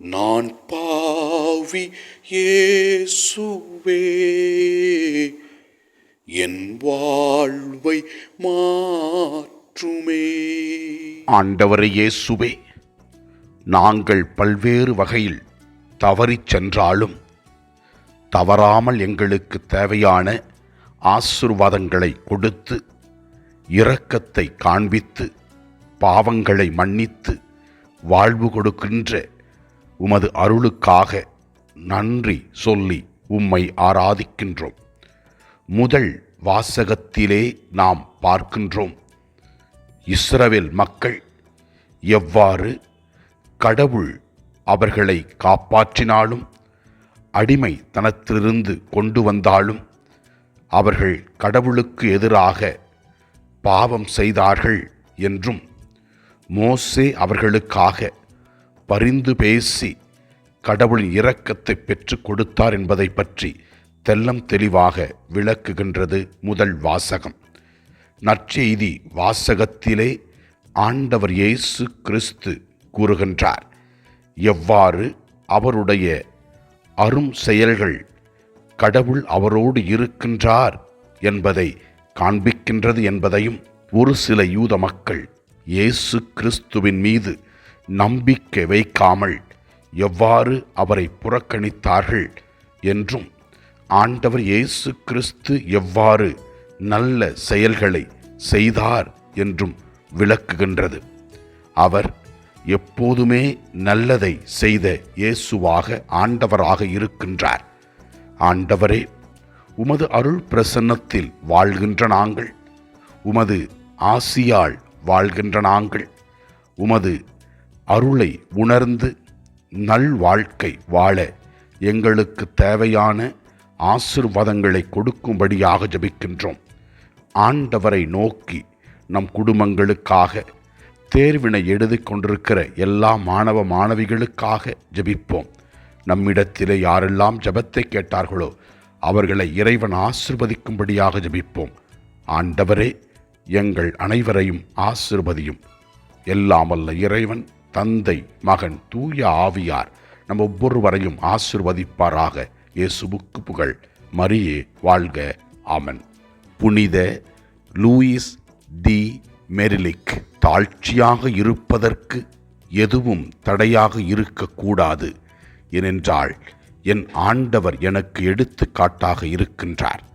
நான் பாவி ஏசுவே என் வாழ்வை மாற்றுமே. ஆண்டவரே இயேசுவே நாங்கள் பல்வேறு வகையில் தவறிச் சென்றாலும் தவறாமல் எங்களுக்கு தேவையான ஆசிர்வாதங்களை கொடுத்து இரக்கத்தை காண்பித்து பாவங்களை மன்னித்து வாழ்வு கொடுக்கின்ற உமது அருளுக்காக நன்றி சொல்லி உம்மை ஆராதிக்கின்றோம். முதல் வாசகத்திலே நாம் பார்க்கின்றோம். இஸ்ரவேல் மக்கள் எவ்வாறு கடவுள் அவர்களை காப்பாற்றினாலும் அடிமை தனத்திலிருந்து கொண்டு வந்தாலும் அவர்கள் கடவுளுக்கு எதிராக பாவம் செய்தார்கள் என்றும் மோசே அவர்களுக்காக பரிந்து பேசி கடவுளின் இரக்கத்தை பெற்று கொடுத்தார் என்பதை பற்றி தெல்லம் தெளிவாக விளக்குகின்றது முதல் வாசகம். நற்செய்தி வாசகத்திலே ஆண்டவர் இயேசு கிறிஸ்து கூறுகின்றார். எவ்வாறு? அவருடைய அரும் செயல்கள் கடவுள் அவரோடு இருக்கின்றார் என்பதை காண்பிக்கின்றது என்பதையும் ஒரு சில யூத மக்கள் இயேசு கிறிஸ்துவின் மீது நம்பிக்கை வைக்காமல் எவ்வாறு அவரை புறக்கணித்தார்கள் என்றும் ஆண்டவர் இயேசு கிறிஸ்து எவ்வாறு நல்ல செயல்களை செய்தார் என்றும் விளக்குகின்றது. அவர் எப்போதுமே நல்லதை செய்த இயேசுவாக ஆண்டவராக இருக்கின்றார். ஆண்டவரே உமது அருள் பிரசன்னத்தில் வாழ்கின்ற நாங்கள் உமது ஆசியால் வாழ்கின்ற நாங்கள் உமது அருளை உணர்ந்து நல் வாழ்க்கை வாழ எங்களுக்கு தேவையான ஆசிர்வாதங்களை கொடுக்கும்படியாக ஜபிக்கின்றோம். ஆண்டவரை நோக்கி நம் குடும்பங்களுக்காக தேர்வினை எழுதி கொண்டிருக்கிற எல்லா மாணவ மாணவிகளுக்காக ஜபிப்போம். நம்மிடத்திலே யாரெல்லாம் ஜபத்தை கேட்டார்களோ அவர்களை இறைவன் ஆசிர்வதிக்கும்படியாக ஜபிப்போம். ஆண்டவரே எங்கள் அனைவரையும் ஆசிர்வதியும். எல்லாமல்ல இறைவன் தந்தை மகன் தூய ஆவியார் நம் ஒவ்வொருவரையும் ஆசிர்வதிப்பாராக. இயேசுவுக்கு புகழ். மரியே வாழ்க. ஆமன். புனித லூயிஸ் டி. மெரிலிக் தாழ்ச்சியாக இருப்பதற்கு எதுவும் தடையாக இருக்கக்கூடாது ஏனென்றால் என் ஆண்டவர் எனக்கு எடுத்துக்காட்டாக இருக்கின்றார்.